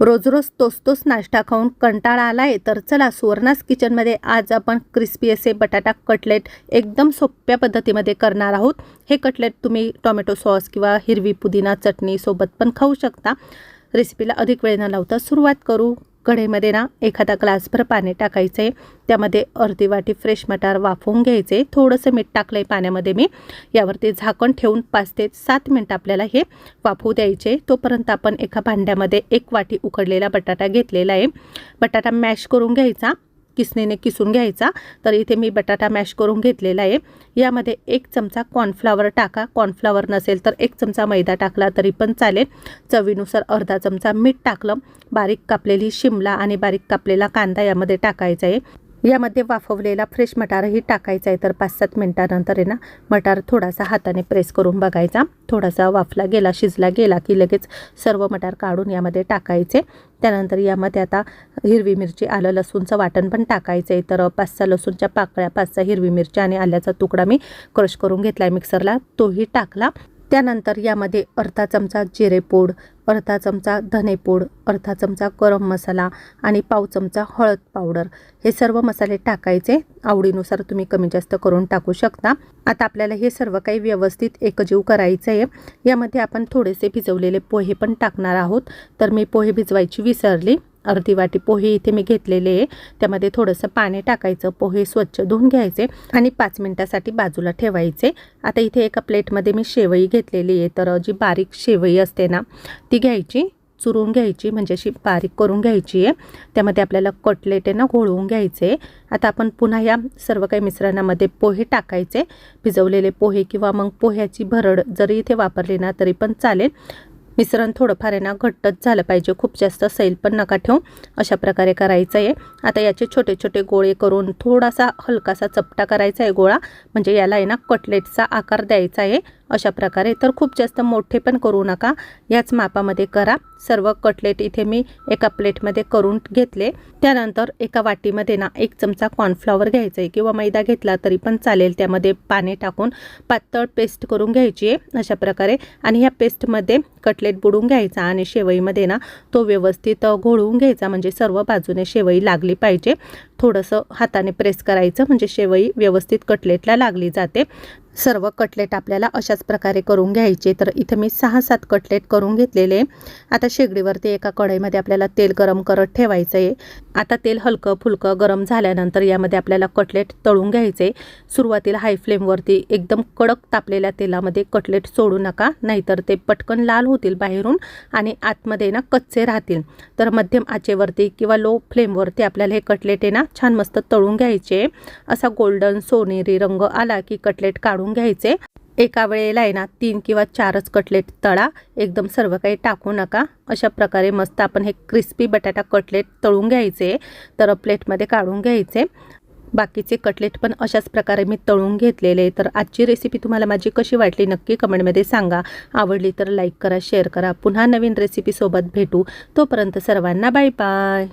रोज रोज तोच तोच नाश्ता खाऊन कंटाळा आला आहे तर चला सुवर्णास किचनमध्ये आज आपण क्रिस्पी असे बटाटा कटलेट एकदम सोप्या पद्धतीमध्ये करणार आहोत. हे कटलेट तुम्ही टोमॅटो सॉस किंवा हिरवी पुदिना चटणी सोबत पण खाऊ शकता. रेसिपीला अधिक वेळ न लावता सुरुवात करू. कढईमध्ये ना एखादा ग्लासभर पाणी टाकायचं. आहे त्यामध्ये अर्धी वाटी फ्रेश मटार वाफवून घ्यायचे. थोडंसं मीठ टाकलं आहे पाण्यामध्ये मी. यावरती झाकण ठेवून पाच ते सात मिनटं आपल्याला हे वाफवू द्यायचे. तोपर्यंत आपण एका भांड्यामध्ये एक वाटी उकडलेला बटाटा घेतलेला आहे. बटाटा मॅश करून घ्यायचा. किसणीने किसून घ्यायचा? तर इथे मी बटाटा मॅश करून घेतलेला आहे. यामध्ये एक चमचा कॉर्नफ्लावर टाका. कॉर्नफ्लावर नसेल तर एक चमचा मैदा टाकला तरी पण चालेल. चवीनुसार अर्धा चमचा मीठ टाकलं. बारीक कापलेली शिमला आणि बारीक कापलेला कांदा यामध्ये टाकायचा आहे. यामध्ये वाफवलेला फ्रेश मटारही टाकायचा आहे. तर पाच सात मिनटानंतर आहे ना मटार थोडासा हाताने प्रेस करून बघायचा. थोडासा वाफला गेला शिजला गेला की लगेच सर्व मटार काढून यामध्ये टाकायचे. त्यानंतर यामध्ये आता हिरवी मिरची आलं लसूणचं वाटण पण टाकायचं आहे. तर पाच सहा लसूणच्या पाकळ्या पाच सहा हिरवी मिरची आणि आल्याचा तुकडा मी क्रश करून घेतला आहे मिक्सरला. तोही टाकला. त्यानंतर यामध्ये अर्धा चमचा जिरेपूड अर्धा चमचा धनेपूड अर्धा चमचा गरम मसाला आणि पाव चमचा हळद पावडर. हे सर्व मसाले टाकायचे. आवडीनुसार तुम्ही कमी जास्त करून टाकू शकता. आता आपल्याला हे सर्व काही व्यवस्थित एकजीव करायचं आहे यामध्ये आपण थोडेसे भिजवलेले पोहे पण टाकणार आहोत. तर मी पोहे भिजवायची विसरली. अर्धी वाटी पोहे इथे मी घेतलेले आहे. त्यामध्ये थोडंसं पाणी टाकायचं पोहे स्वच्छ धुवून घ्यायचे आणि पाच मिनटासाठी बाजूला ठेवायचे. आता इथे एका प्लेटमध्ये मी शेवई घेतलेली आहे. तर जी बारीक शेवई असते ना ती घ्यायची चुरून घ्यायची म्हणजे अशी बारीक करून घ्यायची आहे. त्यामध्ये आपल्याला कटलेट आहे ना घोळवून घ्यायचे. आता आपण पुन्हा या सर्व काही मिश्रणामध्ये पोहे टाकायचे. भिजवलेले पोहे किंवा मग पोह्याची भरड जरी इथे वापरली ना तरी पण चालेल. मिश्रण थोडंफार आहे ना घट्टच झालं पाहिजे. खूप जास्त सैल पण नका ठेवू. अशा प्रकारे करायचं आहे. आता याचे छोटे छोटे गोळे करून थोडासा हलकासा चपटा करायचा आहे गोळा. म्हणजे याला आहे ना कटलेटचा आकार द्यायचा आहे. अशा प्रकारे. तर खूप जास्त मोठे पण करू नका. याच मापामध्ये करा. सर्व कटलेट इथे मी एका प्लेटमध्ये करून घेतले. त्यानंतर एका वाटीमध्ये ना एक चमचा कॉर्नफ्लॉवर घ्यायचा आहे किंवा मैदा घेतला तरी पण चालेल. त्यामध्ये पाणी टाकून पातळ पेस्ट करून घ्यायची आहे अशा प्रकारे. आणि ह्या पेस्टमध्ये कटलेट बुडून घ्यायचा आणि शेवईमध्ये ना तो व्यवस्थित घोळवून घ्यायचा. म्हणजे सर्व बाजूने शेवई लागली पाहिजे. थोडंसं हाताने प्रेस करायचं. म्हणजे शेवई व्यवस्थित कटलेटला लागली जाते. सर्व कटलेट आपल्याला अशाच प्रकारे करून घ्यायचे. तर इथं मी सहा सात कटलेट करून घेतलेले. आता शेगडीवरती एका कढईमध्ये आपल्याला तेल गरम करत ठेवायचं आहे आता तेल हलकं फुलकं गरम झाल्यानंतर यामध्ये आपल्याला कटलेट तळून घ्यायचे सुरुवातीला हाय फ्लेमवरती एकदम कडक तापलेल्या तेलामध्ये कटलेट सोडू नका नाहीतर ते पटकन लाल होतील बाहेरून आणि आतमध्ये ना कच्चे राहतील. तर मध्यम आचेवरती किंवा लो फ्लेमवरती आपल्याला हे कटलेट आहे ना छान मस्त तळून घ्यायचे. असा गोल्डन सोनेरी रंग आला की कटलेट काढून घ्यायचे. एका वेळेला आहे ना तीन किंवा चारच कटलेट तळा एकदम सर्व काही टाकू नका. अशा प्रकारे मस्त आपण हे क्रिस्पी बटाटा कटलेट तळून घ्यायचे तर प्लेटमध्ये काढून घ्यायचे. बाकीचे कटलेट पण अशाच प्रकारे मी तळून घेतलेले तर आजची रेसिपी तुम्हाला माझी कशी वाटली नक्की कमेंटमध्ये सांगा. आवडली तर लाईक करा शेअर करा. पुन्हा नवीन रेसिपीसोबत भेटू. तोपर्यंत सर्वांना बाय बाय